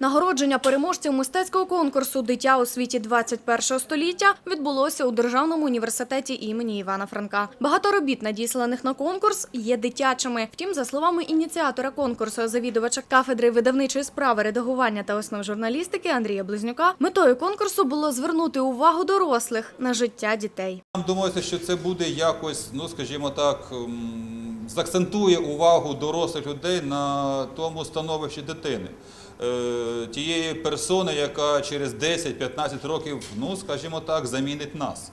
Нагородження переможців мистецького конкурсу Дитя у світі 21 століття відбулося у Державному університеті імені Івана Франка. Багато робіт, надісланих на конкурс, є дитячими. Втім, за словами ініціатора конкурсу, завідувача кафедри видавничої справи, редагування та основ журналістики Андрія Близнюка, метою конкурсу було звернути увагу дорослих на життя дітей. Нам думається, що це буде якось, ну скажімо так, закцентує увагу дорослих людей на тому становищі дитини. Е, Тієї персони, яка через 10-15 років, ну скажімо так, замінить нас.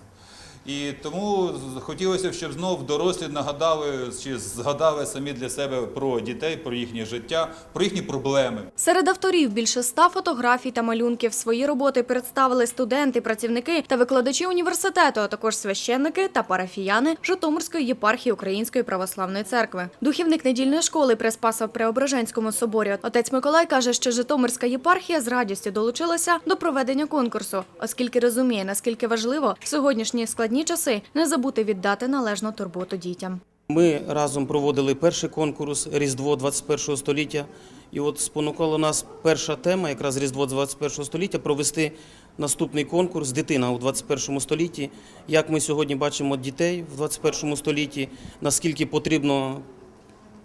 І тому хотілося б, щоб знов дорослі нагадали чи згадали самі для себе про дітей, про їхнє життя, про їхні проблеми. Серед авторів більше ста фотографій та малюнків. Свої роботи представили студенти, працівники та викладачі університету, а також священники та парафіяни Житомирської єпархії Української православної церкви. Духівник недільної школи при Спасо-Преображенському соборі отець Миколай каже, що Житомирська єпархія з радістю долучилася до проведення конкурсу, оскільки розуміє, наскільки важливо в сьогоднішні складні часи не забути віддати належну турботу дітям. Ми разом проводили перший конкурс Різдво 21 століття. І от спонукала нас перша тема, якраз Різдво 21 століття, провести наступний конкурс Дитина у 21 столітті. Як ми сьогодні бачимо дітей в 21 столітті, наскільки потрібно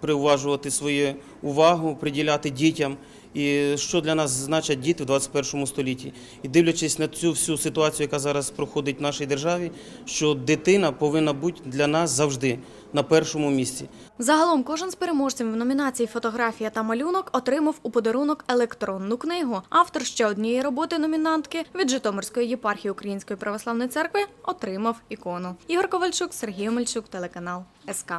приуважувати свою увагу, приділяти дітям, і що для нас значать діти в 21 столітті. І дивлячись на цю всю ситуацію, яка зараз проходить в нашій державі, що дитина повинна бути для нас завжди на першому місці. Загалом кожен з переможців в номінації фотографія та малюнок отримав у подарунок електронну книгу. Автор ще однієї роботи номінантки від Житомирської єпархії Української православної церкви отримав ікону. Ігор Ковальчук, Сергій Омельчук, телеканал СК.